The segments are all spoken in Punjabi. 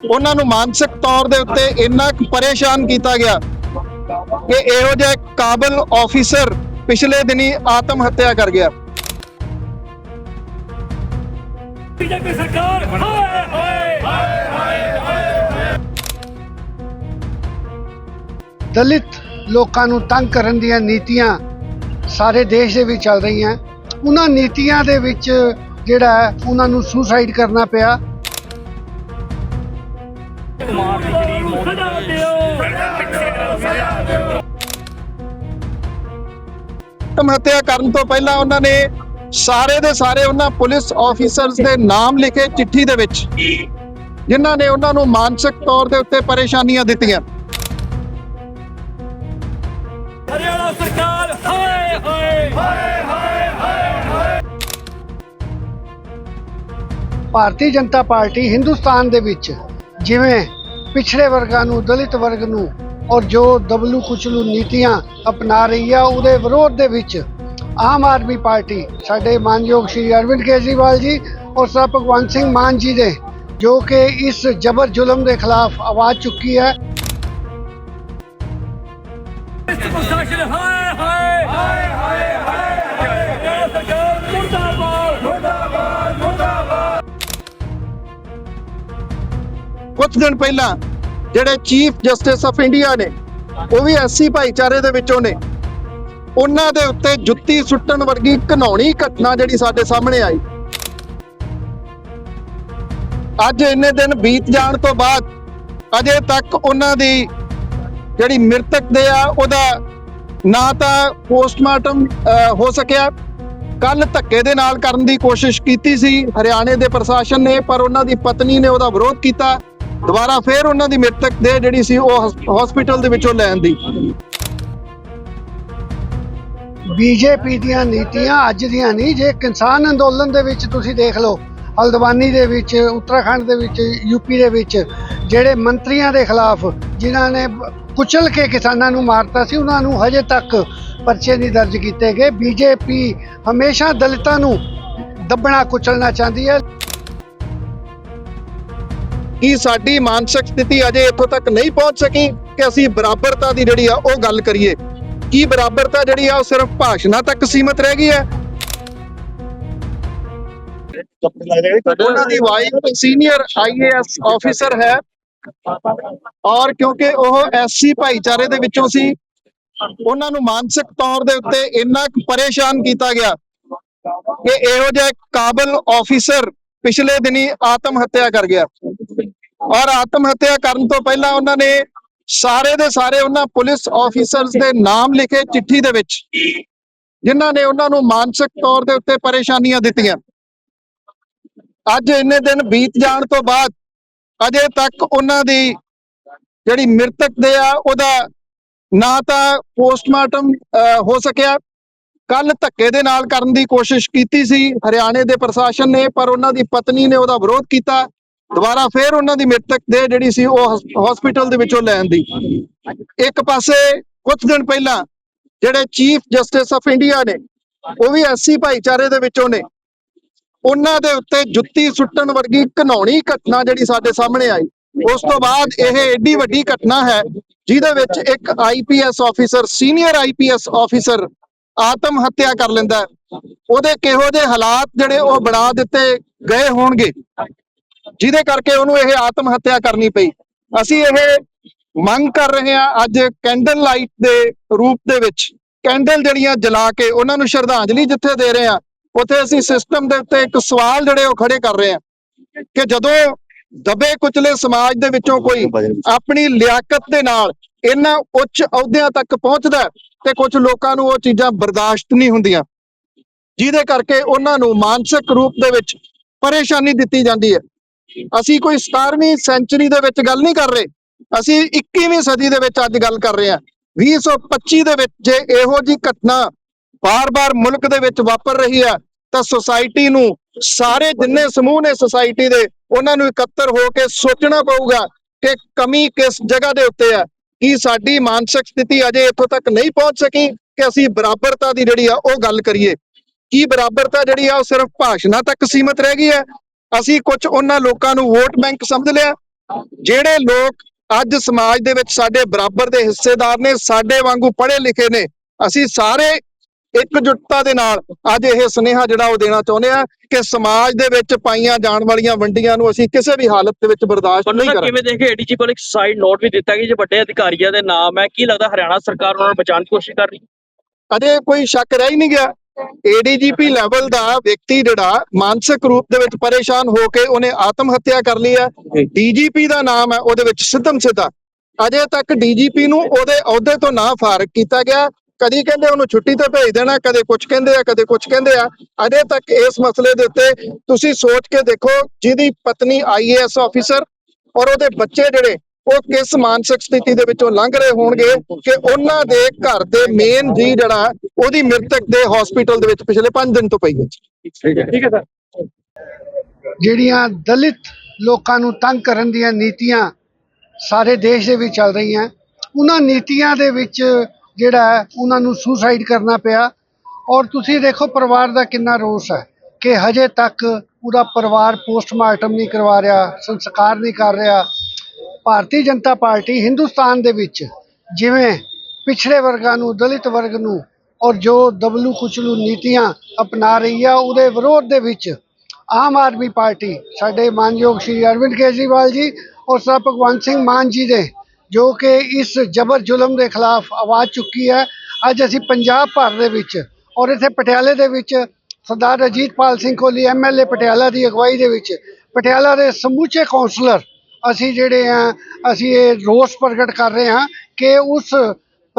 ਉਹਨਾਂ ਨੂੰ ਮਾਨਸਿਕ ਤੌਰ ਦੇ ਉੱਤੇ ਇੰਨਾ ਪਰੇਸ਼ਾਨ ਕੀਤਾ ਗਿਆ ਕਿ ਇਹੋ ਜਿਹਾ ਕਾਬਲ ਆਫੀਸਰ ਪਿਛਲੇ ਦਿਨੀ ਆਤਮ ਹੱਤਿਆ ਕਰ ਗਿਆ। ਬੀਜੇਪੀ ਸਰਕਾਰ ਹਾਏ ਹਾਏ ਦਲਿਤ ਲੋਕਾਂ ਨੂੰ ਤੰਗ ਕਰਨ ਦੀਆਂ ਨੀਤੀਆਂ ਸਾਰੇ ਦੇਸ਼ ਦੇ ਵਿੱਚ ਚੱਲ ਰਹੀਆਂ। ਉਹਨਾਂ ਨੀਤੀਆਂ ਦੇ ਵਿੱਚ ਜਿਹੜਾ ਹੈ ਉਹਨਾਂ ਨੂੰ ਸੁਸਾਈਡ ਕਰਨਾ ਪਿਆ। ਕੁਮਾਰ ਦੀ ਜਿਹੜੀ ਮੌਤ ਸਜ਼ਾ ਦਿਓ। ਆਤਮ ਹੱਤਿਆ ਕਰਨ ਤੋਂ ਪਹਿਲਾਂ ਉਹਨਾਂ ਨੇ ਸਾਰੇ ਦੇ ਸਾਰੇ ਉਹਨਾਂ ਪੁਲਿਸ ਆਫੀਸਰਸ ਦੇ ਨਾਮ ਲਿਖੇ ਚਿੱਠੀ ਦੇ ਵਿੱਚ ਜਿਨ੍ਹਾਂ ਨੇ ਉਹਨਾਂ ਨੂੰ ਮਾਨਸਿਕ ਤੌਰ ਦੇ ਉੱਤੇ ਪਰੇਸ਼ਾਨੀਆਂ ਦਿੱਤੀਆਂ। ਹਰਿਆਣਾ ਸਰਕਾਰ ਹਾਏ ਹਾਏ। ਭਾਰਤੀ ਜਨਤਾ ਪਾਰਟੀ ਹਿੰਦੁਸਤਾਨ ਦੇ ਵਿੱਚ ਜਿਵੇਂ ਪਿਛੜੇ ਵਰਗਾਂ ਨੂੰ, ਦਲਿਤ ਵਰਗ ਨੂੰ ਔਰ ਜੋ ਦਬਲੂ ਕੁਚਲੂ ਨੀਤੀਆਂ ਅਪਣਾ ਰਹੀ ਆ, ਉਹਦੇ ਵਿਰੋਧ ਦੇ ਵਿੱਚ ਆਮ ਆਦਮੀ ਪਾਰਟੀ ਸਾਡੇ ਮਾਨਯੋਗ ਸ਼੍ਰੀ ਅਰਵਿੰਦ ਕੇਜਰੀਵਾਲ ਜੀ ਔਰ ਸਰ ਭਗਵੰਤ ਸਿੰਘ ਮਾਨ ਜੀ ਦੇ, ਜੋ ਕਿ ਇਸ ਜਬਰ ਜ਼ੁਲਮ ਦੇ ਖਿਲਾਫ ਆਵਾਜ਼ ਚੁੱਕੀ ਹੈ। ਕੁਝ ਦਿਨ ਪਹਿਲਾਂ ਜਿਹੜੇ ਚੀਫ ਜਸਟਿਸ ਆਫ ਇੰਡੀਆ ਨੇ, ਉਹ ਵੀ ਐਸਸੀ ਭਾਈਚਾਰੇ ਦੇ ਵਿੱਚੋਂ ਨੇ। ਉਹਨਾਂ ਦੇ ਉੱਤੇ ਜੁੱਤੀ ਸੁੱਟਣ ਵਰਗੀ ਘਨੌਣੀ ਘਟਨਾ ਜਿਹੜੀ ਸਾਡੇ ਸਾਹਮਣੇ ਆਈ। ਅੱਜ ਇੰਨੇ ਦਿਨ ਬੀਤ ਜਾਣ ਤੋਂ ਬਾਅਦ ਅਜੇ ਤੱਕ ਉਹਨਾਂ ਦੀ ਜਿਹੜੀ ਮ੍ਰਿਤਕ ਦੇ ਆ, ਉਹਦਾ ਨਾ ਤਾਂ ਪੋਸਟਮਾਰਟਮ ਹੋ ਸਕਿਆ। ਕੱਲ ਧੱਕੇ ਦੇ ਨਾਲ ਕਰਨ ਦੀ ਕੋਸ਼ਿਸ਼ ਕੀਤੀ ਸੀ। ਹਰਿਆਣੇ ਦੇ ਪ੍ਰਸ਼ਾਸਨ ਨੇ, ਪਰ ਉਹਨਾਂ ਦੀ ਪਤਨੀ ਨੇ ਉਹਦਾ ਵਿਰੋਧ ਕੀਤਾ। ਦੁਬਾਰਾ ਫੇਰ ਉਹਨਾਂ ਦੀ ਮ੍ਰਿਤਕ ਦੇ ਜਿਹੜੀ ਸੀ ਉਹ ਹਸਪੀਟਲ ਦੇ ਵਿੱਚੋਂ ਲੈਣ ਦੀ। ਬੀਜੇਪੀ ਦੀਆਂ ਨੀਤੀਆਂ ਅੱਜ ਦੀਆਂ ਨਹੀਂ, ਜੇ ਕਿਸਾਨ ਅੰਦੋਲਨ ਦੇ ਵਿੱਚ ਤੁਸੀਂ ਦੇਖ ਲਓ, ਹਲਦਵਾਨੀ ਦੇ ਵਿੱਚ, ਉੱਤਰਾਖੰਡ ਦੇ ਵਿੱਚ ਯੂਪੀ ਦੇ ਵਿੱਚ, ਜਿਹੜੇ ਮੰਤਰੀਆਂ ਦੇ ਖਿਲਾਫ ਜਿਨ੍ਹਾਂ ਨੇ ਕੁਚਲ ਕੇ ਕਿਸਾਨਾਂ ਨੂੰ ਮਾਰਤਾ ਸੀ, ਉਹਨਾਂ ਨੂੰ ਹਜੇ ਤੱਕ ਪਰਚੇ ਨਹੀਂ ਦਰਜ ਕੀਤੇ ਗਏ। ਬੀਜੇਪੀ ਹਮੇਸ਼ਾ ਦਲਿਤਾਂ ਨੂੰ ਦੱਬਣਾ, ਕੁਚਲਣਾ ਚਾਹੁੰਦੀ ਹੈ। ਕੀ ਸਾਡੀ ਮਾਨਸਿਕ ਸਥਿਤੀ ਅਜੇ ਇੱਥੋਂ ਤੱਕ ਨਹੀਂ ਪਹੁੰਚ ਸਕੀ ਕਿ ਅਸੀਂ ਬਰਾਬਰਤਾ ਦੀ ਜਿਹੜੀ ਆ ਉਹ ਗੱਲ ਕਰੀਏ? ਕੀ ਬਰਾਬਰਤਾ ਜਿਹੜੀ ਆ ਉਹ ਸਿਰਫ ਭਾਸ਼ਣਾਂ ਤੱਕ ਸੀਮਤ ਰਹਿ ਗਈ ਹੈ? ਉਹਨਾਂ ਦੀ ਵਾਈਫ ਸੀਨੀਅਰ ਆਈਏਐਸ ਆਫੀਸਰ ਹੈ ਔਰ ਕਿਉਂਕਿ ਉਹ ਐਸਸੀ ਭਾਈਚਾਰੇ ਦੇ ਵਿੱਚੋਂ ਸੀ ਉਹਨਾਂ ਨੂੰ ਮਾਨਸਿਕ ਤੌਰ ਦੇ ਉੱਤੇ ਇੰਨਾ ਪਰੇਸ਼ਾਨ ਕੀਤਾ ਗਿਆ ਕਿ ਇਹੋ ਜਿਹਾ ਕਾਬਲ ਆਫੀਸਰ ਪਿਛਲੇ ਦਿਨੀ ਆਤਮ ਹੱਤਿਆ ਕਰ ਗਿਆ। ਔਰ ਆਤਮ ਹੱਤਿਆ ਕਰਨ ਤੋਂ ਪਹਿਲਾਂ ਉਹਨਾਂ ਨੇ ਸਾਰੇ ਦੇ ਸਾਰੇ ਉਹਨਾਂ ਪੁਲਿਸ ਆਫੀਸਰਸ ਦੇ ਨਾਮ ਲਿਖੇ ਚਿੱਠੀ ਦੇ ਵਿੱਚ ਜਿਨ੍ਹਾਂ ਨੇ ਉਹਨਾਂ ਨੂੰ ਮਾਨਸਿਕ ਤੌਰ ਦੇ ਉੱਤੇ ਪਰੇਸ਼ਾਨੀਆਂ ਦਿੱਤੀਆਂ। ਅੱਜ ਇੰਨੇ ਦਿਨ ਬੀਤ ਜਾਣ ਤੋਂ ਬਾਅਦ ਅਜੇ ਤੱਕ ਉਹਨਾਂ ਦੀ ਜਿਹੜੀ ਮ੍ਰਿਤਕ ਦੇ ਆ ਉਹਦਾ ਨਾ ਤਾਂ ਪੋਸਟਮਾਰਟਮ ਅਹ, ਹੋ ਸਕਿਆ। ਕੱਲ ਧੱਕੇ ਦੇ ਨਾਲ ਕਰਨ ਦੀ ਕੋਸ਼ਿਸ਼ ਕੀਤੀ ਸੀ ਹਰਿਆਣੇ ਦੇ ਪ੍ਰਸ਼ਾਸਨ ਨੇ ਪਰ ਉਹਨਾਂ ਦੀ ਪਤਨੀ ਨੇ ਉਹਦਾ ਵਿਰੋਧ ਕੀਤਾ। ਦੁਬਾਰਾ ਫੇਰ ਉਹਨਾਂ ਦੀ ਮ੍ਰਿਤਕ ਦੇ ਜਿਹੜੀ ਸੀ ਉਹ ਹਸਪੀਟਲ ਦੇ ਵਿੱਚੋਂ ਲੈਣ ਦੀ। ਇੱਕ ਪਾਸੇ ਕੁਝ ਦਿਨ ਪਹਿਲਾਂ ਜਿਹੜੇ ਚੀਫ ਜਸਟਿਸ ਆਫ ਇੰਡੀਆ ਨੇ, ਉਹ ਵੀ ਐਸਸੀ ਭਾਈਚਾਰੇ ਦੇ ਵਿੱਚੋਂ ਨੇ, ਉਹਨਾਂ ਦੇ ਉੱਤੇ ਜੁੱਤੀ ਸੁੱਟਣ ਵਰਗੀ ਘਨੌਣੀ ਘਟਨਾ ਜਿਹੜੀ ਸਾਡੇ ਸਾਹਮਣੇ ਆਈ। ਉਸ ਤੋਂ ਬਾਅਦ ਇਹ ਏਡੀ ਵੱਡੀ ਘਟਨਾ ਹੈ, ਜਿਹਦੇ ਵਿੱਚ ਇੱਕ IPS officer senior IPS officer ਆਤਮ ਹੱਤਿਆ ਕਰ ਲੈਂਦਾ ਉਹਦੇ ਕਿਹੋ ਜਿਹੇ ਹਾਲਾਤ ਜਿਹੜੇ ਉਹ ਬਣਾ ਦਿੱਤੇ ਗਏ ਹੋਣਗੇ? ਜਿਹਦੇ ਕਰਕੇ ਉਹਨੂੰ ਇਹ ਆਤਮ ਹੱਤਿਆ ਕਰਨੀ ਪਈ। ਅਸੀਂ ਇਹ ਮੰਗ ਕਰ ਰਹੇ ਹਾਂ ਅੱਜ ਕੈਂਡਲ ਲਾਈਟ ਦੇ ਰੂਪ ਦੇ ਵਿੱਚ, ਕੈਂਡਲ ਜਿਹੜੀਆਂ ਜਲਾ ਕੇ ਉਹਨਾਂ ਨੂੰ ਸ਼ਰਧਾਂਜਲੀ ਜਿੱਥੇ ਦੇ ਰਹੇ ਹਾਂ, ਉੱਥੇ ਅਸੀਂ ਸਿਸਟਮ ਦੇ ਉੱਤੇ ਇੱਕ ਸਵਾਲ ਜਿਹੜੇ ਉਹ ਖੜੇ ਕਰ ਰਹੇ ਹਾਂ ਕਿ ਜਦੋਂ ਦਬੇ ਕੁਚਲੇ ਸਮਾਜ ਦੇ ਵਿੱਚੋਂ ਕੋਈ ਆਪਣੀ ਲਿਆਕਤ ਦੇ ਨਾਲ ਇਹਨਾਂ ਉੱਚ ਅਹੁਦਿਆਂ ਤੱਕ ਪਹੁੰਚਦਾ ਤੇ ਕੁਝ ਲੋਕਾਂ ਨੂੰ ਉਹ ਚੀਜ਼ਾਂ ਬਰਦਾਸ਼ਤ ਨਹੀਂ ਹੁੰਦੀਆਂ, ਜਿਹਦੇ ਕਰਕੇ ਉਹਨਾਂ ਨੂੰ ਮਾਨਸਿਕ ਰੂਪ ਦੇ ਵਿੱਚ ਪਰੇਸ਼ਾਨੀ ਦਿੱਤੀ ਜਾਂਦੀ ਹੈ। ਅਸੀਂ ਕੋਈ 17ਵੀਂ ਸੈਂਚਰੀ ਦੇ ਵਿੱਚ ਗੱਲ ਨਹੀਂ ਕਰ ਰਹੇ। ਅਸੀਂ 21ਵੀਂ ਸਦੀ ਦੇ ਵਿੱਚ ਅੱਜ ਗੱਲ ਕਰ ਰਹੇ ਹਾਂ। 2025 ਦੇ ਵਿੱਚ ਜੇ ਇਹੋ ਜੀ ਘਟਨਾ ਬਾਰ-ਬਾਰ ਮੁਲਕ ਦੇ ਵਿੱਚ ਵਾਪਰ ਰਹੀ ਹੈ, ਤਾਂ ਸੁਸਾਇਟੀ ਨੂੰ ਸਾਰੇ ਜਿੰਨੇ ਸਮੂਹ ਨੇ ਸੁਸਾਇਟੀ ਦੇ, ਉਹਨਾਂ ਨੂੰ ਇਕੱਤਰ ਹੋ ਕੇ ਸੋਚਣਾ ਪਊਗਾ ਕਿ ਕਮੀ ਕਿਸ ਜਗ੍ਹਾ ਦੇ ਉੱਤੇ ਹੈ। ਕੀ ਸਾਡੀ ਮਾਨਸਿਕ ਸਥਿਤੀ ਅਜੇ ਇੱਥੋਂ ਤੱਕ ਨਹੀਂ ਪਹੁੰਚ ਸਕੀ ਕਿ ਅਸੀਂ ਬਰਾਬਰਤਾ ਦੀ ਜਿਹੜੀ ਆ ਉਹ ਗੱਲ ਕਰੀਏ। ਕੀ ਬਰਾਬਰਤਾ ਜਿਹੜੀ ਆ ਉਹ ਸਿਰਫ ਭਾਸ਼ਣਾਂ ਤੱਕ ਸੀਮਤ ਰਹਿ ਗਈ ਹੈ ਅਸੀਂ ਕੁਝ ਉਹਨਾਂ ਲੋਕਾਂ ਨੂੰ ਵੋਟ ਬੈਂਕ ਸਮਝ ਲਿਆ। ਜਿਹੜੇ ਲੋਕ ਅੱਜ ਸਮਾਜ ਦੇ ਵਿੱਚ ਸਾਡੇ ਬਰਾਬਰ ਦੇ ਹਿੱਸੇਦਾਰ ਨੇ ਸਾਡੇ ਵਾਂਗੂ ਪੜ੍ਹੇ ਲਿਖੇ ਨੇ ਅਸੀਂ ਸਾਰੇ ਇਕਜੁੱਟਤਾ ਦੇ ਨਾਲ ਅੱਜ ਇਹ ਸੁਨੇਹਾ ਜਿਹੜਾ ਉਹ ਦੇਣਾ ਚਾਹੁੰਦੇ ਆ ਕਿ ਸਮਾਜ ਦੇ ਵਿੱਚ ਪਾਈਆਂ ਜਾਣ ਵਾਲੀਆਂ ਵੰਡੀਆਂ ਨੂੰ ਅਸੀਂ ਕਿਸੇ ਵੀ ਹਾਲਤ ਦੇ ਵਿੱਚ ਬਰਦਾਸ਼ਤ ਨਹੀਂ ਕਰਾਂਗੇ। ਕਿਵੇਂ ਦੇਖੇ? ਏਡੀਜੀ ਕੋਲ ਇੱਕ ਸਾਈਡ ਨੋਟ ਵੀ ਦਿੱਤਾ ਕਿ ਜੇ ਵੱਡੇ ਅਧਿਕਾਰੀਆਂ ਦੇ ਨਾਮ ਹੈ ਕੀ ਲੱਗਦਾ ਹਰਿਆਣਾ ਸਰਕਾਰ ਉਹਨਾਂ ਨੂੰ ਬਚਾਉਣ ਦੀ ਕੋਸ਼ਿਸ਼ ਕਰ ਰਹੀ ਹੈ? ਅਜੇ ਕੋਈ ਸ਼ੱਕ ਰਹਿ ਹੀ ਨਹੀਂ ਗਿਆ। ਏਡੀਜੀਪੀ ਲੈਵਲ ਦਾ ਵਿਅਕਤੀ ਜਿਹੜਾ ਮਾਨਸਿਕ ਰੂਪ ਦੇ ਵਿੱਚ ਪਰੇਸ਼ਾਨ ਹੋ ਕੇ ਉਹਨੇ ਆਤਮ ਹੱਤਿਆ ਕਰ ਲਈ ਹੈ। ਡੀਜੀਪੀ ਦਾ ਨਾਮ ਹੈ ਉਹਦੇ ਵਿੱਚ ਸਿੱਧਮ ਸਿੱਧਾ। ਅਜੇ ਤੱਕ ਡੀਜੀਪੀ ਨੂੰ ਉਹਦੇ ਅਹੁਦੇ ਤੋਂ ਨਾ ਫਾਰਗ ਕੀਤਾ ਗਿਆ। ਕਦੀ ਕਹਿੰਦੇ ਉਹਨੂੰ ਛੁੱਟੀ ਤੇ ਭੇਜ ਦੇਣਾ ਕਦੇ ਕੁਝ ਕਹਿੰਦੇ ਆ ਕਦੇ ਕੁਝ ਕਹਿੰਦੇ ਆ। ਅਜੇ ਤੱਕ ਇਸ ਮਸਲੇ ਦੇ ਉੱਤੇ ਤੁਸੀਂ ਸੋਚ ਕੇ ਦੇਖੋ ਜਿਹਦੀ ਪਤਨੀ ਆਈਏਐਸ ਆਫੀਸਰ ਔਰ ਉਹਦੇ ਬੱਚੇ ਜਿਹੜੇ ਉਹ ਕਿਸ ਮਾਨਸਿਕ ਸਥਿਤੀ ਦੇ ਵਿੱਚੋਂ ਲੰਘ ਰਹੇ ਹੋਣਗੇ ਕਿ ਉਹਨਾਂ ਦੇ ਘਰ ਦੇ ਮੇਨ ਜੀ ਜਿਹੜਾ ਉਹਦੀ ਮ੍ਰਿਤਕ ਦੇ ਹਸਪੀਟਲ ਦੇ ਵਿੱਚ ਪਿਛਲੇ 5 ਦਿਨ ਤੋਂ ਪਈ ਹੈ ਠੀਕ ਹੈ। ਸਰ। ਜਿਹੜੀਆਂ ਦਲਿਤ ਲੋਕਾਂ ਨੂੰ ਤੰਗ ਕਰਨ ਦੀਆਂ ਨੀਤੀਆਂ ਸਾਰੇ ਦੇਸ਼ ਦੇ ਵਿੱਚ ਚੱਲ ਰਹੀਆਂ ਉਹਨਾਂ ਨੀਤੀਆਂ ਦੇ ਵਿੱਚ ਜਿਹੜਾ ਹੈ ਉਹਨਾਂ ਨੂੰ ਸੁਸਾਈਡ ਕਰਨਾ ਪਿਆ। ਔਰ ਤੁਸੀਂ ਦੇਖੋ ਪਰਿਵਾਰ ਦਾ ਕਿੰਨਾ ਰੋਸ ਹੈ ਕਿ ਹਜੇ ਤੱਕ ਪੂਰਾ ਪਰਿਵਾਰ ਪੋਸਟਮਾਰਟਮ ਨਹੀਂ ਕਰਵਾ ਰਿਹਾ ਸੰਸਕਾਰ ਨਹੀਂ ਕਰ ਰਿਹਾ। ਭਾਰਤੀ ਜਨਤਾ ਪਾਰਟੀ ਹਿੰਦੁਸਤਾਨ ਦੇ ਵਿੱਚ ਜਿਵੇਂ ਪਿਛੜੇ ਵਰਗਾਂ ਨੂੰ ਦਲਿਤ ਵਰਗ ਨੂੰ ਔਰ ਜੋ ਦਬਲੂ ਕੁਚਲੂ ਨੀਤੀਆਂ ਅਪਣਾ ਰਹੀ ਆ, ਉਹਦੇ ਵਿਰੋਧ ਦੇ ਵਿੱਚ ਆਮ ਆਦਮੀ ਪਾਰਟੀ ਸਾਡੇ ਮਾਨਯੋਗ ਸ਼੍ਰੀ ਅਰਵਿੰਦ ਕੇਜਰੀਵਾਲ ਜੀ ਔਰ ਸਰ ਭਗਵੰਤ ਸਿੰਘ ਮਾਨ ਜੀ ਦੇ, ਜੋ ਕਿ ਇਸ ਜਬਰ ਜ਼ੁਲਮ ਦੇ ਖਿਲਾਫ ਆਵਾਜ਼ ਚੁੱਕੀ ਹੈ, ਅੱਜ ਅਸੀਂ ਪੰਜਾਬ ਭਰ ਦੇ ਵਿੱਚ ਔਰ ਇੱਥੇ ਪਟਿਆਲੇ ਦੇ ਵਿੱਚ ਸਰਦਾਰ ਅਜੀਤਪਾਲ ਸਿੰਘ ਕੋਹਲੀ ਐਮਐਲਏ ਪਟਿਆਲਾ ਦੀ ਅਗਵਾਈ ਦੇ ਵਿੱਚ ਪਟਿਆਲਾ ਦੇ ਸਮੁੱਚੇ ਕੌਂਸਲਰ ਅਸੀਂ ਜਿਹੜੇ ਆ, ਅਸੀਂ ਇਹ ਰੋਸ ਪ੍ਰਗਟ ਕਰ ਰਹੇ ਹਾਂ ਕਿ ਉਸ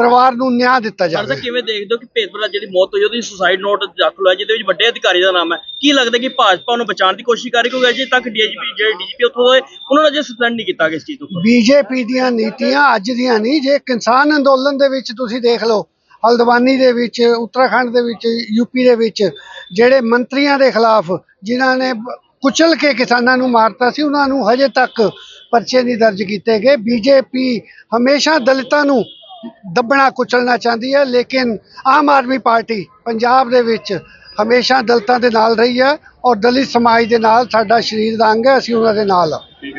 ਪਰਿਵਾਰ ਨੂੰ ਨਿਆਂ ਦਿੱਤਾ ਸਰ ਜਾਵੇ। ਕਿਵੇਂ ਦੇਖਦੇ ਹੋ ਕਿ ਭੇਦਭਾਵ ਜਿਹੜੀ ਮੌਤ ਹੋਈ ਉਹਦੀ ਸੁਸਾਈਡ ਨੋਟ ਦਾਖਲ ਹੋਇਆ ਜਿਹਦੇ ਵਿੱਚ ਵੱਡੇ ਅਧਿਕਾਰੀ ਦਾ ਨਾਮ ਹੈ ਕੀ ਲੱਗਦਾ ਕਿ ਭਾਜਪਾ ਨੂੰ ਬਚਾਉਣ ਦੀ ਕੋਸ਼ਿਸ਼ ਕਰ ਰਹੀ ਕਿਉਂਕਿ ਅਜੇ ਤੱਕ ਡੀਜੀਪੀ ਜਿਹੜੇ ਡੀਜੀਪੀ ਉੱਥੋਂ ਦੇ ਉਹਨਾਂ ਨੂੰ ਅਜੇ ਸਸਪੈਂਡ ਨਹੀਂ ਕੀਤਾ ਇਸ ਚੀਜ਼ ਤੋਂ ਬੀਜੇਪੀ ਦੀਆਂ ਨੀਤੀਆਂ ਅੱਜ ਦੀਆਂ ਨਹੀਂ ਜੇ ਕਿਸਾਨ ਅੰਦੋਲਨ ਦੇ ਵਿੱਚ ਤੁਸੀਂ ਦੇਖ ਲਓ ਹਲਦਵਾਨੀ ਦੇ ਵਿੱਚ ਉੱਤਰਾਖੰਡ ਦੇ ਵਿੱਚ ਯੂਪੀ ਦੇ ਵਿੱਚ ਜਿਹੜੇ ਮੰਤਰੀਆਂ ਦੇ ਖਿਲਾਫ ਜਿਨ੍ਹਾਂ ਨੇ ਕੁਚਲ ਕੇ ਕਿਸਾਨਾਂ ਨੂੰ ਮਾਰਤਾ ਸੀ ਉਹਨਾਂ ਨੂੰ ਹਜੇ ਤੱਕ ਪਰਚੇ ਨਹੀਂ ਦਰਜ ਕੀਤੇ ਗਏ। ਬੀਜੇਪੀ ਹਮੇਸ਼ਾ ਦਲਿਤਾਂ ਨੂੰ ਦੱਬਣਾ ਕੁਚਲਣਾ ਚਾਹੁੰਦੀ ਹੈ, ਲੇਕਿਨ ਆਮ ਆਦਮੀ ਪਾਰਟੀ ਪੰਜਾਬ ਦੇ ਵਿੱਚ ਹਮੇਸ਼ਾ ਦਲਿਤਾਂ ਦੇ ਨਾਲ ਰਹੀ ਹੈ ਔਰ ਦਲਿਤ ਸਮਾਜ ਦੇ ਨਾਲ ਸਾਡਾ ਸ਼ਰੀਰ ਦਾ ਅੰਗ ਹੈ, ਅਸੀਂ ਉਹਨਾਂ ਦੇ ਨਾਲ ਹਾਂ।